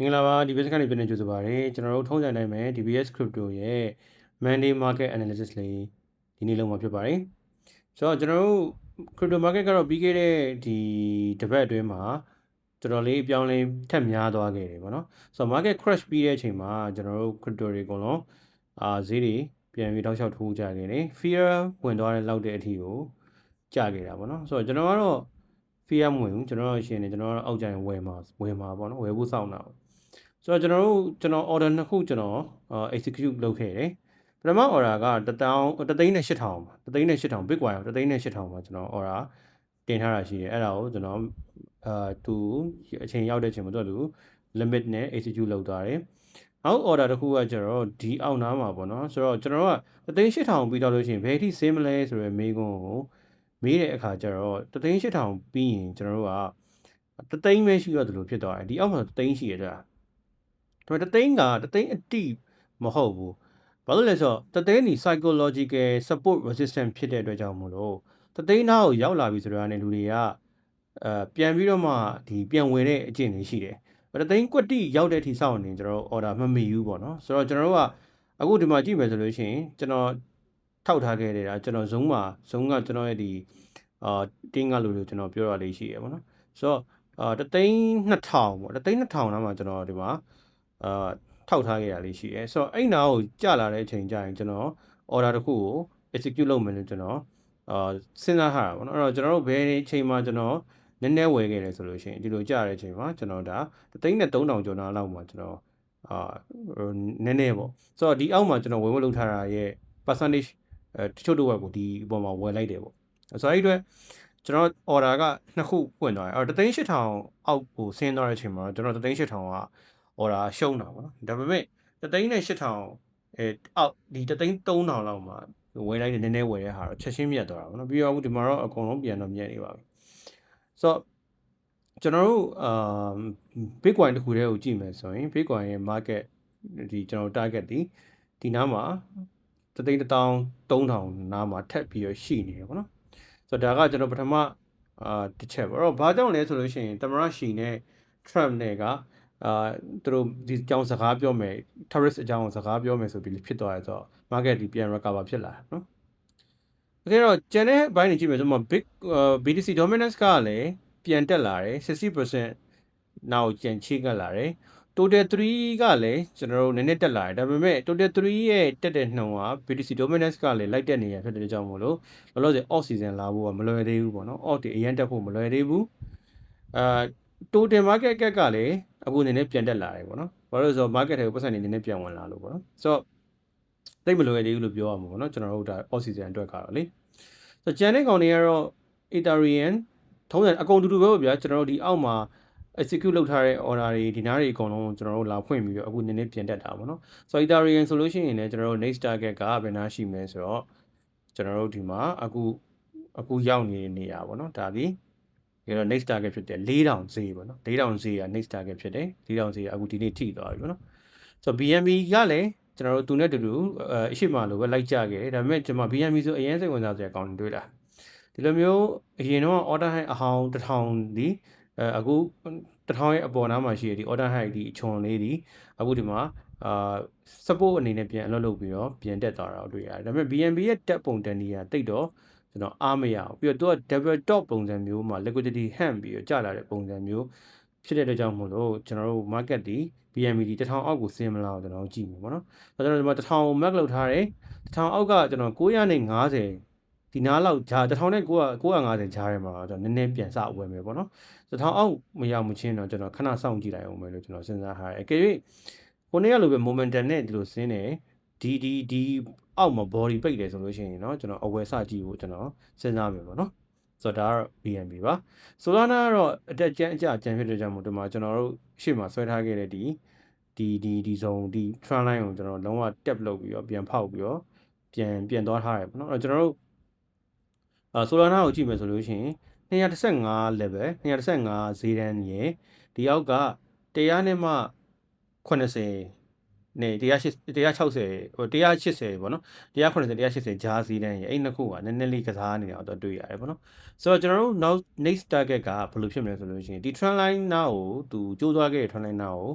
မင်္ဂလာပါ DBS ကနေပြန်နေကြိုဆိုပါရစေကျွန်တော်တို့ထုံးစံတိုင်းပဲ DBS Crypto ရဲ့ Monday Market Analysis လေးဒီနေ့လုံးမှာဖြစ်ပါတယ်ဆိုတော့ကျွန်တော်တို့ Crypto Market ကတော့ပြီးခဲ့တဲ့ဒီတစ်ပတ်အတွင်းမှာတော်တော်လေးအပြောင်းလဲထက်များသွားခဲ့တယ်ပေါ့နော်ဆိုတော့ Market Crash ပြီးတဲ့အချိန်မှာကျွန်တော်တို့ Crypto တွေအကုန်လုံးအာဈေးတွေပြန်ပြီးတောက်လျှောက်ထိုးကြခဲ့တယ် Fear ဝင်သွားတဲ့လောက်တဲ့အထိကိုကြခဲ့တာပေါ့နော်ဆိုတော့ကျွန်တော်ကတော့ Fear မဝင်ဘူးကျွန်တော်တို့ရှင်နေကျွန်တော်တို့အောက်ကြရင်ဝယ်မှာဝယ်မှာပေါ့နော်ဝယ်ဖို့စောင့်တာပေါ့ ဆိုတော့ကျွန်တော်တို့ကျွန်တော် order နှစ်ခုကျွန်တော် execute လုပ်ခဲ့တယ်ပထမ order ကတတောင်းတသိန်းနဲ့8000ပါတသိန်းနဲ့8000 Bitcoin ကိုတသိန်းနဲ့8000ပါကျွန်တော် order တင်ထားတာရှိတယ်အဲ့ဒါကိုကျွန်တော်အာသူအချိန်ရောက်တဲ့အချိန်မှာသူကသူ limit နဲ့ execute လုပ်သွားတယ်နောက် order တစ်ခုကကျတော့ဒီအောက်နားမှာပေါ့နော်ဆိုတော့ကျွန်တော်ကတသိန်း8000ပြီးတော့လို့ရှိရင်ဘယ်အထိဆင်းမလဲဆိုရယ်မေးခွန်းကိုမေးတဲ့အခါကျတော့တသိန်း8000ပြီးရင်ကျွန်တော်တို့ကတသိန်းပဲရှိရတယ်လို့ဖြစ်သွားတယ်ဒီအောက်မှာတသိန်းရှိရတာ ဒါပေမဲ့တသိန်းကတသိန်းအတိမဟုတ်ဘူးဘာလို့လဲဆိုတော့တသိန်းဒီ psychological support resistant ဖြစ်တဲ့အတွက်ကြောင့်မို့လို့တသိန်းသားကိုရောက်လာပြီဆိုတာနဲ့လူတွေကအဲပြန်ပြီးတော့မှဒီပြန်ဝင်တဲ့အကျင့်တွေရှိတယ်တသိန်းကွက်တိရောက်တဲ့အထိစောင့်နေကျွန်တော် order မမီဘူးပေါ့နော်ဆိုတော့ကျွန်တော်တို့ကအခုဒီမှာကြည့်မယ်ဆိုလို့ရှိရင်ကျွန်တော်ထောက်ထားခဲ့တဲ့ဒါကျွန်တော် zoom မှာ zoom ကကျွန်တော်ရဲ့ဒီအာတင်းကလူလို့ကျွန်တော်ပြောရလေးရှိရပေါ့နော်ဆိုတော့အာတသိန်း2000ပေါ့တသိန်း2000နားမှာကျွန်တော်ဒီမှာ အာထောက်ထားခဲ့ရလေးရှိတယ်ဆိုတော့အဲ့နာကိုကြာလာတဲ့အချိန်ကျရင်ကျွန်တော် order တစ်ခုကို execute လုပ်မယ်လို့ကျွန်တော်အာစဉ်းစားထားတာပေါ့နော်အဲ့တော့ကျွန်တော်တို့ဘယ်အချိန်မှာကျွန်တော်နည်းနည်းဝယ်ခဲ့တယ်ဆိုလို့ရှိရင်ဒီလိုကြာတဲ့အချိန်မှာကျွန်တော်ဒါသိန်းနဲ့3000ကျော်နာလောက်မှာကျွန်တော်အာနည်းနည်းပေါ့ဆိုတော့ဒီအောက်မှာကျွန်တော်ဝယ်ဝယ်လုပ်ထားတာရဲ့ percentage အဲတချို့တော့ကိုဒီအပေါ်မှာဝယ်လိုက်တယ်ပေါ့ဆိုတော့အဲ့ဒီအတွက်ကျွန်တော် order ကနှစ်ခုပွင့်သွားတယ်အဲ့တော့38000အောက်ကိုဆင်းသွားတဲ့အချိန်မှာကျွန်တော်38000က order ရှုံးတာပေါ့နော်ဒါပေမဲ့38000အဲအောက်ဒီ33000လောက်မှာဝယ်လိုက်တဲ့နည်းနည်းဝယ်တဲ့ဟာတော့ချက်ချင်းမြတ်သွားတာပေါ့နော်ပြီးတော့အခုဒီမှာတော့အကုန်လုံးပြန်တော့မြတ်နေပါပြီဆိုတော့ကျွန်တော်တို့အာ Bitcoin တခုတည်းကိုကြည့်မယ်ဆိုရင် Bitcoin ရဲ့ market ဒီကျွန်တော် target ဒီဒီနားမှာတသိန်းတစ်တောင်း3000နားမှာထပ်ပြီးတော့ရှိနေတယ်ပေါ့နော်ဆိုတော့ဒါကကျွန်တော်ပထမအာတစ်ချက်ပေါ့အဲ့တော့ဘာကြောင့်လဲဆိုလို့ရှိရင်တမရရှိနဲ့ Trump နဲ့က အာသူတို့ဒီအကြောင်းစကားပြောမယ် terrorist အကြောင်းစကားပြောမယ်ဆိုပြီးဖြစ်သွားရတော့ market ဒီပြန် recover ဖြစ်လာနော်တကယ်တော့ channel ဘိုင်းနေကြည့်မယ်ဆိုတော့ big BTC dominance ကလည်းပြန်တက်လာတယ်60%နောက်ကျန်ချိကလာတယ် total 3ကလည်းကျွန်တော်တို့နည်းနည်းတက်လာတယ်ဒါပေမဲ့ total 3ရဲ့တက်တဲ့နှုန်းက BTC dominance ကလည်းလိုက်တက်နေရဖြစ်တဲ့ကြောင့်မို့လို့လောလောဆယ် off season လာဖို့ကမလွယ်သေးဘူးပေါ့နော် off တွေအရင်တက်ဖို့မလွယ်သေးဘူးအာ total market cap ကလည်း အခုနည်းနည်းပြန်တက်လာတယ်ပေါ့နော်ဘာလို့လဲဆိုတော့ market တွေကိုပတ်စံနေနည်းနည်းပြန်ဝင်လာလို့ပေါ့နော်ဆိုတော့သိမလွယ်သေးဘူးလို့ပြောရမှာပေါ့နော်ကျွန်တော်တို့ဒါ off season အတွက်ကတော့လေဆိုတော့ကျန်တဲ့ကောင်တွေကတော့ Ethereum ထုံးစံအကုန်တူတူပဲပေါ့ဗျာကျွန်တော်တို့ဒီအောက်မှာ execute လုပ်ထားတဲ့ order တွေဒီနားတွေအကုန်လုံးကျွန်တော်တို့လာဖွင့်ပြီးတော့အခုနည်းနည်းပြန်တက်တာပေါ့နော်ဆိုတော့ Ethereum ဆိုလို့ရှိရင်လည်းကျွန်တော်တို့ next target ကဘယ်နာရှိမလဲဆိုတော့ကျွန်တော်တို့ဒီမှာအခုအခုရောက်နေတဲ့နေရာပေါ့နော်ဒါဒီ ဒါတော့ next target ဖြစ်တယ်4000ဈေးပေါ့နော်4000ဈေးက next target ဖြစ်တယ်4000ဈေးကအခုဒီနေ့ထိသွားပြီပေါ့နော်ဆိုတော့ BNB ကလည်းကျွန်တော်တို့သူနဲ့တူတူအရှိမလို့ပဲလိုက်ကြခဲ့တယ်ဒါပေမဲ့ကျွန်မ BNB ဆိုအရင်စိတ်ဝင်စားစရာကောင်းတယ်တွေ့လားဒီလိုမျိုးအရင်တော့ order high အဟောင်း1000ဒီအဲအခုတထောင်ရဲ့အပေါ်နားမှာရှိရဒီ order high ဒီအချွန်လေးဒီအခုဒီမှာအာ support အနေနဲ့ပြန်အလုပ်လုပ်ပြီးတော့ပြန်တက်သွားတာကိုတွေ့ရတယ်ဒါပေမဲ့ BNB ရဲ့တက်ပုံတန်ကြီးကတိတ်တော့ ကျွန်တော်အားမရဘူးပြီးတော့သူက double top ပုံစံမျိုးမှာ liquidity hand ပြီးတော့ကျလာတဲ့ပုံစံမျိုးဖြစ်တဲ့အတွက်ကြောင့်မို့လို့ကျွန်တော်တို့ market ဒီ BNB ဒီ1000အောက်ကိုဆင်းမလာအောင်ကျွန်တော်ကြည့်မယ်ပေါ့နော်ဒါကျွန်တော်ဒီမှာ1000 mark လောက်ထားတယ်1000အောက်ကကျွန်တော်950ဒီနားလောက်ဂျာ1000နဲ့950ဂျားထဲမှာကျွန်တော်နည်းနည်းပြန်စဝယ်မယ်ပေါ့နော်1000အောက်မရောက်မချင်းတော့ကျွန်တော်ခဏစောင့်ကြည့်လိုက်အောင်မယ်လို့ကျွန်တော်စဉ်းစားထားတယ်အကယ်၍ကိုနေ့ကလိုပဲ momentum နဲ့ဒီလိုဆင်းတယ် ဒီဒီဒီအောက်မှာ body ပိတ်တယ်ဆိုလို့ရှိရင်เนาะကျွန်တော်အဝယ်စကြည့်ဖို့ကျွန်တော်စဉ်းစားမယ်ပေါ့နော်ဆိုတော့ဒါကတော့ BNB ပါ Solana ကတော့အတက်ကျန်းအကျကျန်ဖြစ်တဲ့ကြောင့်မို့ဒီမှာကျွန်တော်တို့ရှေ့မှာဆွဲထားခဲ့တဲ့ဒီဒီဒီဒီ zone ဒီ trend line ကိုကျွန်တော်လုံးဝ tap လုပ်ပြီးတော့ပြန်ဖောက်ပြီးတော့ပြန်ပြန်သွားထားတယ်ပေါ့နော်အဲ့တော့ကျွန်တော်တို့အာ Solana ကိုကြည့်မယ်ဆိုလို့ရှိရင်215 level 215ဈေးတန်းရယ်ဒီအောက်က100နဲ့မှ80 နဲ့180 160ဟို180ပေါ့နော်190 180ဂျားစီးတန်းရဲ့အဲ့နှစ်ခုကနည်းနည်းလေးကစားနေတာတော့တွေ့ရတယ်ပေါ့နော်ဆိုတော့ကျွန်တော်တို့ now next target ကဘယ်လိုဖြစ်မလဲဆိုလို့ရှိရင်ဒီ trend line နားကိုသူကြိုးသွားခဲ့တဲ့ trend line နားကို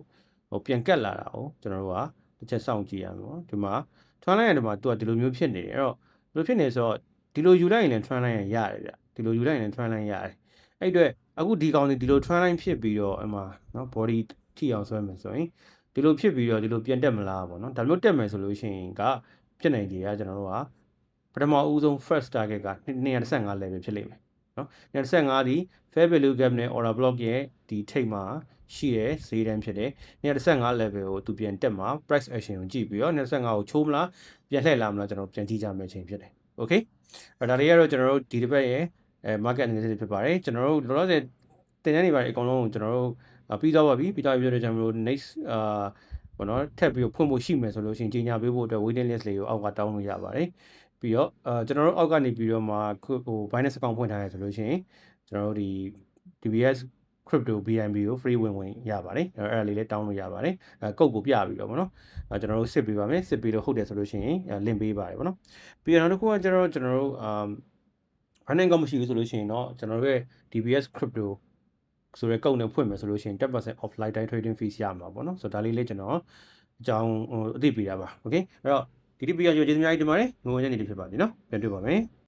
ဟိုပြန်ကတ်လာတာကိုကျွန်တော်တို့ကတစ်ချက်စောင့်ကြည့်ရမှာပေါ့ဒီမှာ trend line ရတယ်မှာသူကဒီလိုမျိုးဖြစ်နေတယ်အဲ့တော့ဘယ်လိုဖြစ်နေဆိုတော့ဒီလိုယူလိုက်ရင်လည်း trend line ရရတယ်ဗျဒီလိုယူလိုက်ရင်လည်း trend line ရတယ်အဲ့အတွက်အခုဒီကောင်တွေဒီလို trend line ဖြစ်ပြီးတော့အမှနော် body ထိအောင်ဆွဲမယ်ဆိုရင် ဒီလိုဖြစ်ပြီးတော့ဒီလိုပြန်တက်မလားပေါ့နော်ဒါမျိုးတက်မယ်ဆိုလို့ရှိရင်ကဖြစ်နိုင်ကြရကျွန်တော်တို့ကပထမဦးဆုံး first target က215 level ဖြစ်လိမ့်မယ်နော်215ဒီ fair value gap နဲ့ order block ရဲ့ဒီထိပ်မှာရှိတဲ့ဈေးတန်းဖြစ်တယ်215 level ကိုသူပြန်တက်မှာ price action ကိုကြည့်ပြီးတော့215ကိုချိုးမလားပြန်လှည့်လာမလားကျွန်တော်ပြန်ကြည့်ကြမယ့်အချိန်ဖြစ်တယ် okay အဲ့ဒါတွေကတော့ကျွန်တော်တို့ဒီတစ်ပတ်ရဲ့အဲ market analysis ဖြစ်ပါတယ်ကျွန်တော်တို့လောလောဆယ်တင်တန်းနေပါတယ်အကုန်လုံးကိုကျွန်တော်တို့အာ ပြီးတော့ပါပြီပြီးတော့ပြောတော့ကျွန်တော်တို့ next အာဘောနော်ထပ်ပြီးတော့ဖွင့်ဖို့ရှိမယ်ဆိုလို့ရှိရင်ကြီးညာပေးဖို့အတွက် waiting list လေးကိုအောက်ကတောင်းလို့ရပါတယ်ပြီးတော့အာကျွန်တော်တို့အောက်ကနေပြီးတော့မှခုဟို Binance account ဖွင့်ထားရဆိုလို့ရှိရင်ကျွန်တော်တို့ဒီ DBS crypto BNB ကို free ဝင်ဝင်ရပါတယ်အဲ့ဒါလေးလည်းတောင်းလို့ရပါတယ်အဲကုတ်ကိုပြပြီးတော့ဗောနော်အဲကျွန်တော်တို့စစ်ပေးပါမယ်စစ်ပြီးတော့ဟုတ်တယ်ဆိုလို့ရှိရင် link ပေးပါတယ်ဗောနော်ပြီးတော့နောက်တစ်ခုကကျွန်တော်ကျွန်တော်တို့အာ running ကမရှိဘူးဆိုလို့ရှိရင်တော့ကျွန်တော်တို့ရဲ့ DBS crypto ဆိုရဲကုတ်နဲ့ဖွင့်မယ်ဆိုလို့ရှိရင်10% off lifetime trading fees ရမှာပေါ့နော်ဆိုတော့ဒါလေးလေးကျွန်တော်အကြောင်းဟိုအသိပေးတာပါ okay အဲ့တော့ဒီဒီပီကကျေးဇူးအများကြီးတင်ပါတယ်ငွေဝင်တဲ့နေ့လေးဖြစ်ပါစေနော်ပြန်တွေ့ပါမယ်